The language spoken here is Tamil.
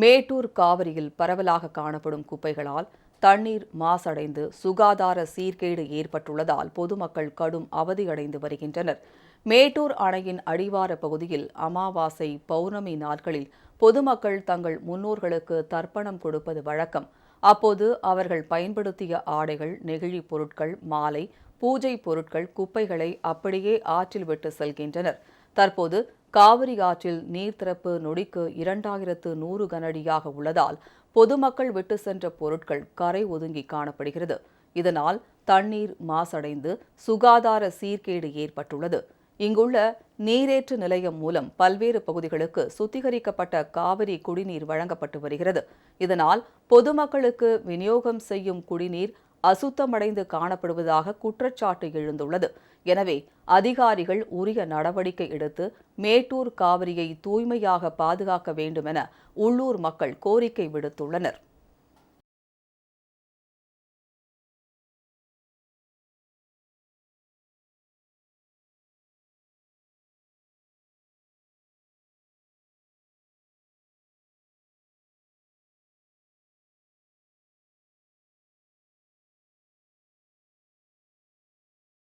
மேட்டூர் காவிரியில் பரவலாக காணப்படும் குப்பைகளால் தண்ணீர் மாசடைந்து சுகாதார சீர்கேடு ஏற்பட்டுள்ளதால் பொதுமக்கள் கடும் அவதியடைந்து வருகின்றனர். மேட்டூர் அணையின் அடிவார பகுதியில் அமாவாசை பௌர்ணமி நாட்களில் பொதுமக்கள் தங்கள் முன்னோர்களுக்கு தர்ப்பணம் கொடுப்பது வழக்கம். அப்போது அவர்கள் பயன்படுத்திய ஆடைகள் நெகிழி பொருட்கள் மாலை பூஜை பொருட்கள் குப்பைகளை அப்படியே ஆற்றில் விட்டு செல்கின்றனர். தற்போது காவிரி ஆற்றில் நீர்த்திறப்பு நொடிக்கு இரண்டாயிரத்து நூறு கனஅடியாக உள்ளதால் பொதுமக்கள் விட்டு சென்ற பொருட்கள் கரை ஒதுங்கி காணப்படுகிறது. இதனால் தண்ணீர் மாசடைந்து சுகாதார சீர்கேடு ஏற்பட்டுள்ளது. இங்குள்ள நீரேற்று நிலையம் மூலம் பல்வேறு பகுதிகளுக்கு சுத்திகரிக்கப்பட்ட காவிரி குடிநீர் வழங்கப்பட்டு வருகிறது. இதனால் பொதுமக்களுக்கு விநியோகம் செய்யும் குடிநீர் அசுத்தமடைந்து காணப்படுவதாக குற்றச்சாட்டு எழுந்துள்ளது. எனவே அதிகாரிகள் உரிய நடவடிக்கை எடுத்து மேட்டூர் காவிரியை தூய்மையாக பாதுகாக்க வேண்டுமென உள்ளூர் மக்கள் கோரிக்கை விடுத்துள்ளனர்.